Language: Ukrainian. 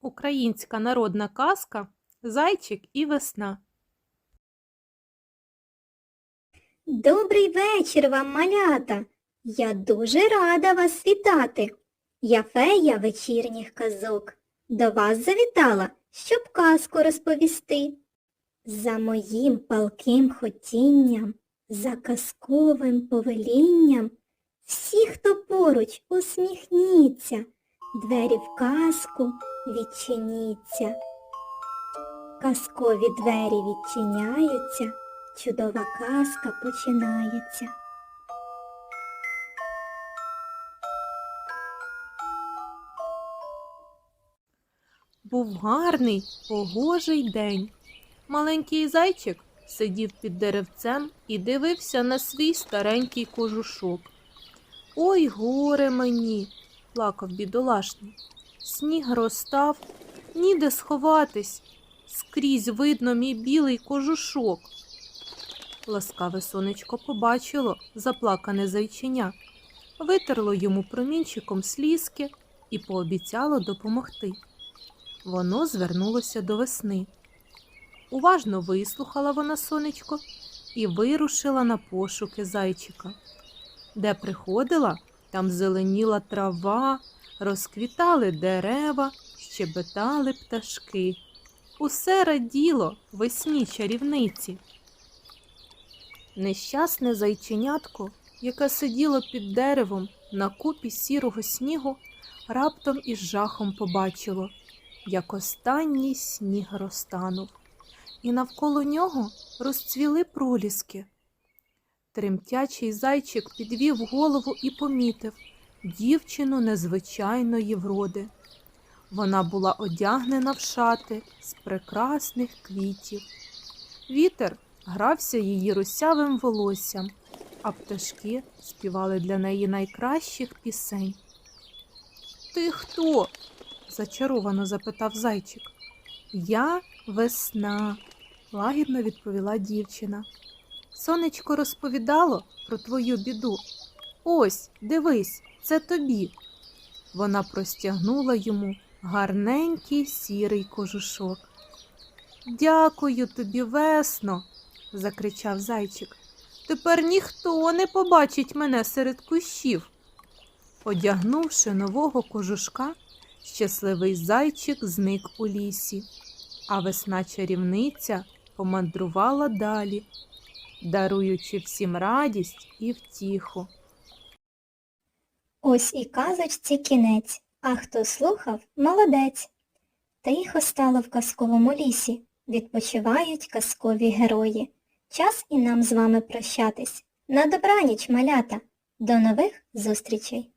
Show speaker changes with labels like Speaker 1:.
Speaker 1: Українська народна казка Зайчик і весна.
Speaker 2: Добрий вечір вам, малята. Я дуже рада вас вітати. Я фея вечірніх казок. До вас завітала, щоб казку розповісти. За моїм палким хотінням, за казковим повелінням, всі, хто поруч, усміхніться, двері в казку відчиніться. Казкові двері відчиняються, чудова казка починається.
Speaker 1: Був гарний, погожий день. Маленький зайчик сидів під деревцем і дивився на свій старенький кожушок. Ой, горе мені, плакав бідолашний. Сніг розстав, ніде сховатись. Скрізь видно мій білий кожушок. Ласкаве сонечко побачило заплакане зайчиня, витерло йому промінчиком слізки і пообіцяло допомогти. Воно звернулося до весни. Уважно вислухала вона сонечко і вирушила на пошуки зайчика. Де приходила, там зеленіла трава, розквітали дерева, щебетали пташки. Усе раділо весні чарівниці. Нещасне зайченятко, яке сиділо під деревом на купі сірого снігу, раптом із жахом побачило, як останній сніг розтанув, і навколо нього розцвіли проліски. Тремтячий зайчик підвів голову і помітив дівчину незвичайної вроди. Вона була одягнена в шати з прекрасних квітів. Вітер грався її русявим волоссям, а пташки співали для неї найкращих пісень. Ти хто? зачаровано запитав зайчик. Я весна, лагідно відповіла дівчина. Сонечко розповідало про твою біду. Ось, дивись, це тобі. Вона простягнула йому гарненький сірий кожушок. Дякую тобі, весно, закричав зайчик. Тепер ніхто не побачить мене серед кущів. Одягнувши нового кожушка, щасливий зайчик зник у лісі, а весна чарівниця помандрувала далі, даруючи всім радість і втіху.
Speaker 2: Ось і казочці кінець, а хто слухав, молодець. Тихо стало в казковому лісі, відпочивають казкові герої. Час і нам з вами прощатись. На добраніч, малята. До нових зустрічей!